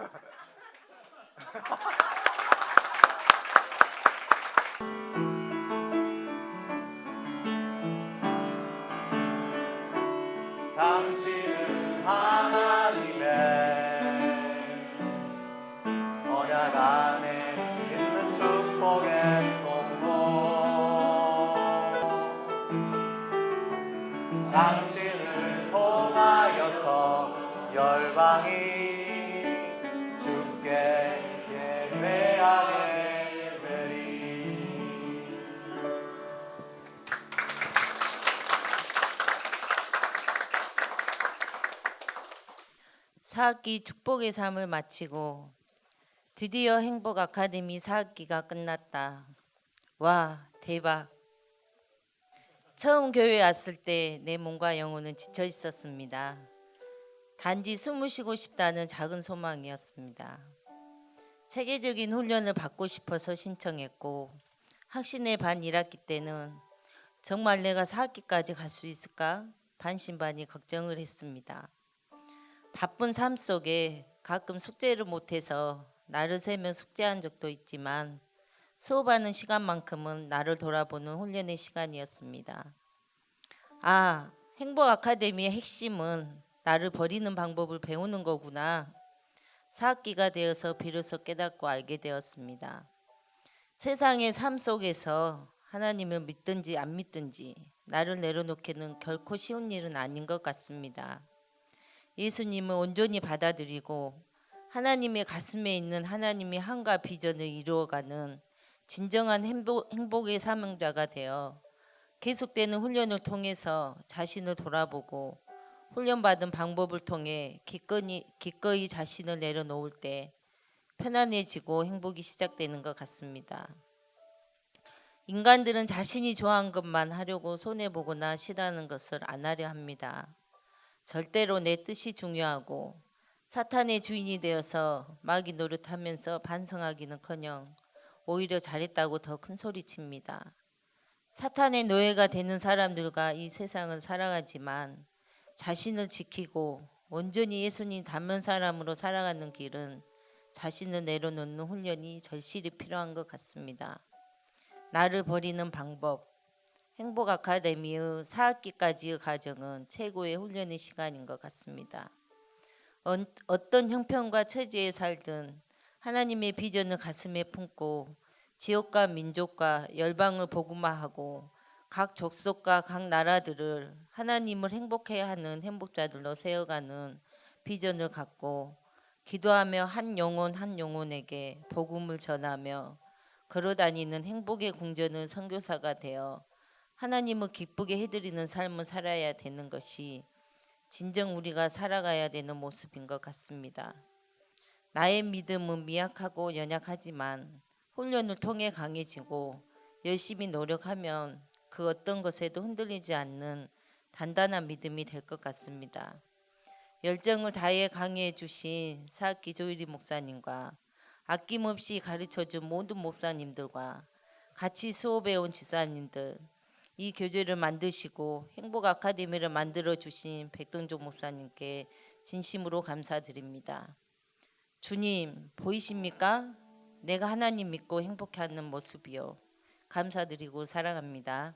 당신은 하나님의 언약 안에 있는 축복의 통로. 당신을 통하여서 열방이 4학기 축복의 삶을 마치고 드디어 행복 아카데미 사학기가 끝났다. 와 대박. 처음 교회에 왔을 때 내 몸과 영혼은 지쳐 있었습니다. 단지 숨을 쉬고 싶다는 작은 소망이었습니다. 체계적인 훈련을 받고 싶어서 신청했고 학신의 반 1학기 때는 정말 내가 4학기까지 갈 수 있을까 반신반의 걱정을 했습니다. 바쁜 삶 속에 가끔 숙제를 못해서 나를 세며 숙제한 적도 있지만 수업하는 시간만큼은 나를 돌아보는 훈련의 시간이었습니다. 아, 행복 아카데미의 핵심은 나를 버리는 방법을 배우는 거구나. 4학기가 되어서 비로소 깨닫고 알게 되었습니다. 세상의 삶 속에서 하나님을 믿든지 안 믿든지 나를 내려놓기는 결코 쉬운 일은 아닌 것 같습니다. 예수님을 온전히 받아들이고 하나님의 가슴에 있는 하나님의 한과 비전을 이루어가는 진정한 행복, 행복의 사명자가 되어 계속되는 훈련을 통해서 자신을 돌아보고 훈련받은 방법을 통해 기꺼이, 기꺼이 자신을 내려놓을 때 편안해지고 행복이 시작되는 것 같습니다. 인간들은 자신이 좋아하는 것만 하려고 손해보거나 싫어하는 것을 안 하려 합니다. 절대로 내 뜻이 중요하고 사탄의 주인이 되어서 마귀 노릇하면서 반성하기는커녕 오히려 잘했다고 더 큰 소리칩니다. 사탄의 노예가 되는 사람들과 이 세상을 살아가지만 자신을 지키고 온전히 예수님 닮은 사람으로 살아가는 길은 자신을 내려놓는 훈련이 절실히 필요한 것 같습니다. 나를 버리는 방법 행복 아카데미의 4학기까지의 과정은 최고의 훈련의 시간인 것 같습니다. 어- 어떤 형편과 처지에 살든 하나님의 비전을 가슴에 품고 지역과 민족과 열방을 복음화하고 각 족속과 각 나라들을 하나님을 행복해 하는 행복자들로 세워가는 비전을 갖고 기도하며 한 영혼 한 영혼에게 복음을 전하며 걸어다니는 행복의 궁전은 선교사가 되어 하나님을 기쁘게 해드리는 삶을 살아야 되는 것이 진정 우리가 살아가야 되는 모습인 것 같습니다. 나의 믿음은 미약하고 연약하지만 훈련을 통해 강해지고 열심히 노력하면 그 어떤 것에도 흔들리지 않는 단단한 믿음이 될 것 같습니다. 열정을 다해 강해해 주신 사학기 조일이 목사님과 아낌없이 가르쳐 준 모든 목사님들과 같이 수업해 온 지사님들 이 교재를 만드시고 행복 아카데미를 만들어 주신 백동종 목사님께 진심으로 감사드립니다. 주님 보이십니까? 내가 하나님 믿고 행복해하는 모습이요. 감사드리고 사랑합니다.